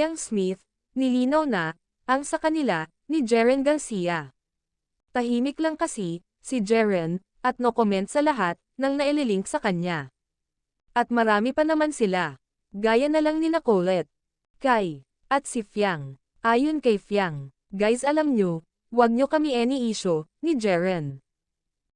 Fiang Smith, nilinaw na, ang sa kanila, ni Jeren Garcia. Tahimik lang kasi, si Jeren, at no comment sa lahat, nang naililink sa kanya. At marami pa naman sila. Gaya na lang ni na Kai, at si Fiang. Ayon kay Fiang, guys alam nyo, wag nyo kami any issue, ni Jeren.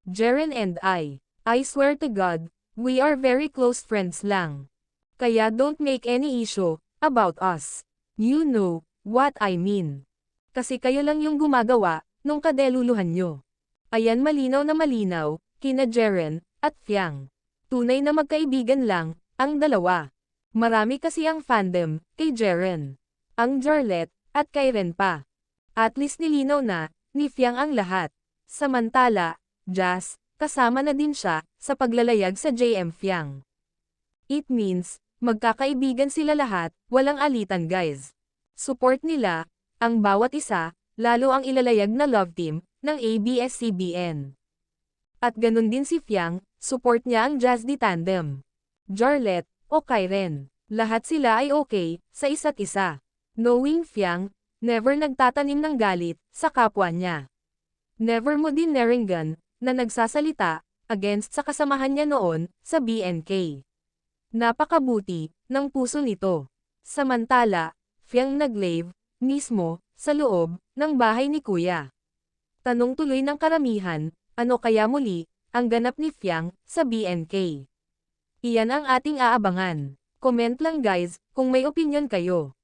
Jeren and I, I swear to God, we are very close friends lang. Kaya don't make any issue, about us. You know, what I mean. Kasi kayo lang yung gumagawa, nung kadeluluhan nyo. Ayan malinaw na malinaw, kina Jeren, at Fiang. Tunay na magkaibigan lang, ang dalawa. Marami kasi ang fandom, kay Jeren. Ang Jarlet, at kay Ren pa. At least nilinaw na, ni Fiang ang lahat. Samantala, Jazz, kasama na din siya, sa paglalayag sa JM Fiang. It means, magkakaibigan sila lahat, walang alitan guys. Support nila, ang bawat isa, lalo ang ilalayag na love team, ng ABS-CBN. At ganun din si Fiang, support niya ang Jazz di Tandem. Jarlet, o Kyren, lahat sila ay okay, sa isa't isa. Knowing Fiang, never nagtatanim ng galit, sa kapwa niya. Never mo din naringgan, na nagsasalita, against sa kasamahan niya noon, sa BNK. Napakabuti, ng puso nito. Samantala, Fiang naglave, mismo, sa loob, ng bahay ni Kuya. Tanong tuloy ng karamihan, ano kaya muli, ang ganap ni Fiang, sa BNK. Iyan ang ating aabangan. Comment lang guys, kung may opinion kayo.